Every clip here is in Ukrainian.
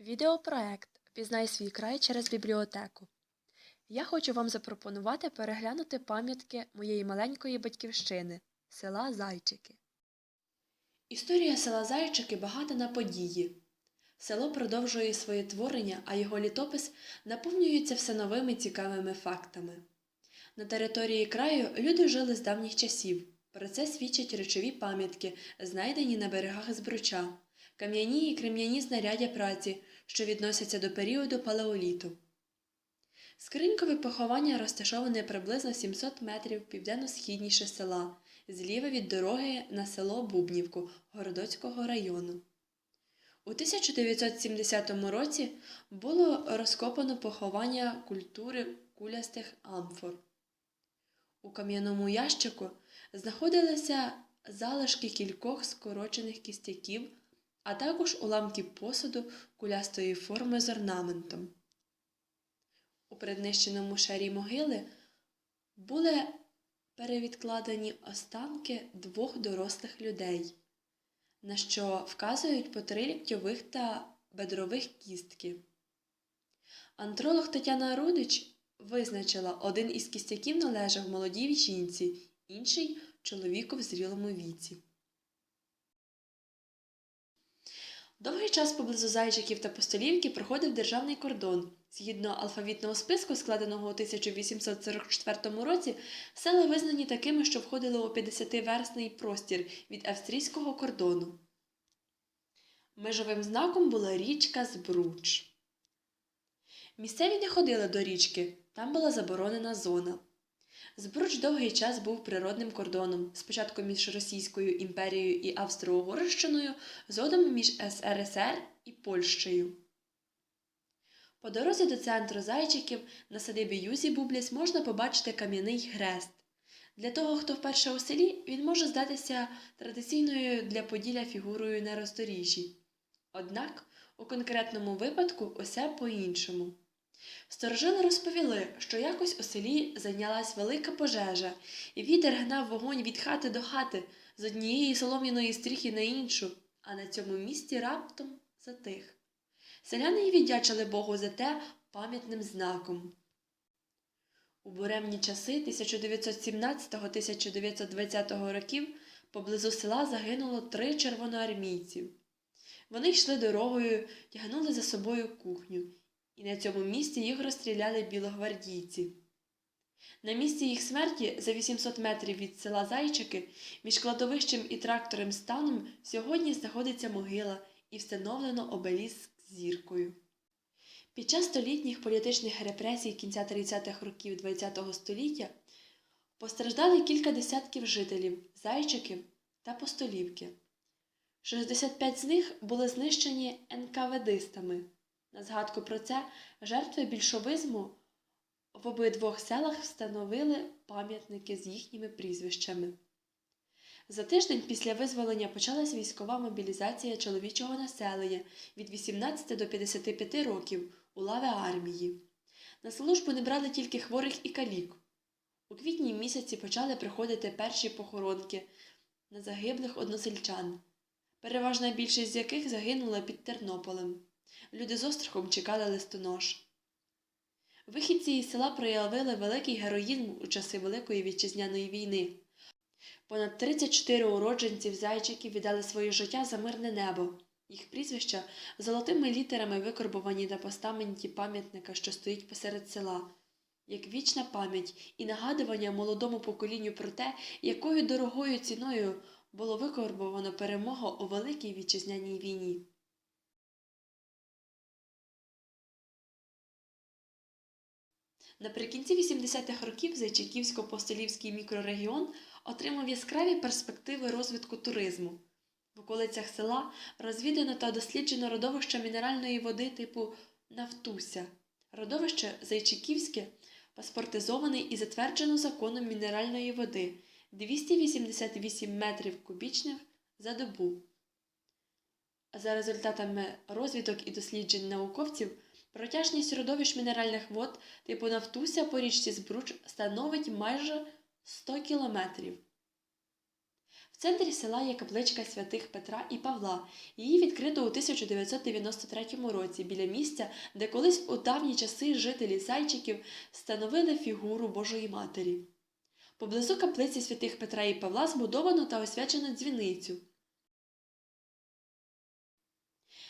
Відеопроект Пізнай свій край через бібліотеку. Я хочу вам запропонувати переглянути пам'ятки моєї маленької батьківщини села Зайчики. Історія села Зайчики багата на події. Село продовжує своє творення, а його літопис наповнюється все новими цікавими фактами. На території краю люди жили з давніх часів. Про це свідчать речові пам'ятки, знайдені на берегах Збруча, кам'яні і крем'яні знаряддя праці, що відносяться до періоду палеоліту. Скринькове поховання розташоване приблизно 700 метрів південно-східніше села, зліва від дороги на село Бубнівку Городоцького району. У 1970 році було розкопано поховання культури кулястих амфор. У кам'яному ящику знаходилися залишки кількох скорочених кістяків, а також уламки посуду кулястої форми з орнаментом. У преднищеному шарі могили були перевідкладені останки двох дорослих людей, на що вказують по три ліктьових та бедрових кістки. Антролог Тетяна Рудич визначила, один із кістяків належав молодій жінці, інший чоловіку в зрілому віці. Довгий час поблизу Зайчиків та Постолівки проходив державний кордон. Згідно алфавітного списку, складеного у 1844 році, села визнані такими, що входили у 50-верстний простір від австрійського кордону. Межовим знаком була річка Збруч. Місцеві не ходили до річки, там була заборонена зона. Збруч довгий час був природним кордоном, спочатку між Російською імперією і Австро-Угорщиною, згодом між СРСР і Польщею. По дорозі до центру зайчиків на садибі Юзі Бубліс можна побачити кам'яний хрест. Для того, хто вперше у селі, він може здатися традиційною для Поділля фігурою на роздоріжжі. Однак у конкретному випадку усе по-іншому. Старожили розповіли, що якось у селі зайнялась велика пожежа, і вітер гнав вогонь від хати до хати з однієї солом'яної стріхи на іншу, а на цьому місці раптом затих. Селяни й віддячили Богу за те пам'ятним знаком. У буремні часи 1917-1920 років поблизу села загинуло три червоноармійців. Вони йшли дорогою, тягнули за собою кухню, і на цьому місці їх розстріляли білогвардійці. На місці їх смерті за 800 метрів від села Зайчики між кладовищем і трактором станом сьогодні знаходиться могила і встановлено обеліск з зіркою. Під час столітніх політичних репресій кінця 30-х років ХХ століття постраждали кілька десятків жителів Зайчиків та Постолівки. 65 з них були знищені НКВДистами. На згадку про це жертви більшовизму в обидвох селах встановили пам'ятники з їхніми прізвищами. За тиждень після визволення почалась військова мобілізація чоловічого населення від 18 до 55 років у лави армії. На службу не брали тільки хворих і калік. У квітні місяці почали приходити перші похоронки на загиблих односельчан, переважна більшість з яких загинула під Тернополем. Люди з острахом чекали листонож. Вихідці із села проявили великий героїзм у часи Великої вітчизняної війни. Понад 34 уродженців зайчиків віддали своє життя за мирне небо. Їх прізвища золотими літерами викорбовані на постаменті пам'ятника, що стоїть посеред села, як вічна пам'ять і нагадування молодому поколінню про те, якою дорогою ціною було викорбовано перемогу у Великій вітчизняній війні. Наприкінці 80-х років Зайчиківсько-Постолівський мікрорегіон отримав яскраві перспективи розвитку туризму. В околицях села розвідано та досліджено родовище мінеральної води типу Нафтуся. Родовище Зайчиківське паспортизоване і затверджено законом мінеральної води 288 метрів кубічних за добу. За результатами розвідок і досліджень науковців, протяжність родовищ мінеральних вод типу Нафтуся по річці Збруч становить майже 100 кілометрів. В центрі села є капличка святих Петра і Павла. Її відкрито у 1993 році біля місця, де колись у давні часи жителі Зайчиків становили фігуру Божої Матері. Поблизу каплиці святих Петра і Павла збудовано та освячено дзвіницю.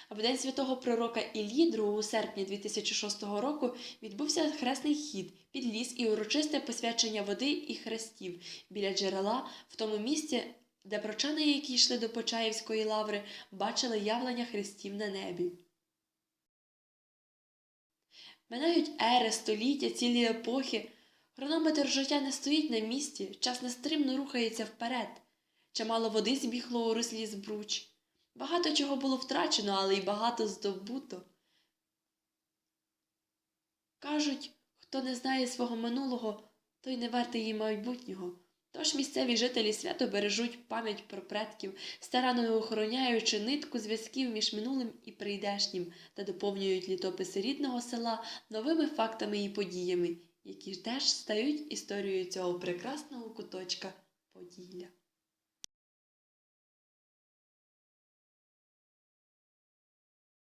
А в день святого пророка Іллі 2 серпня 2006 року відбувся хресний хід, підліз і урочисте посвячення води і хрестів біля джерела в тому місці, де прочани, які йшли до Почаївської лаври, бачили явлення хрестів на небі. Минають ери, століття, цілі епохи. Хронометр життя не стоїть на місці, час нестримно рухається вперед. Чимало води збігло у руслі збруч. Багато чого було втрачено, але й багато здобуто. Кажуть, хто не знає свого минулого, той не вартий її майбутнього. Тож місцеві жителі свято бережуть пам'ять про предків, старанно охороняючи нитку зв'язків між минулим і прийдешнім та доповнюють літописи рідного села новими фактами і подіями, які теж стають історією цього прекрасного куточка Поділля.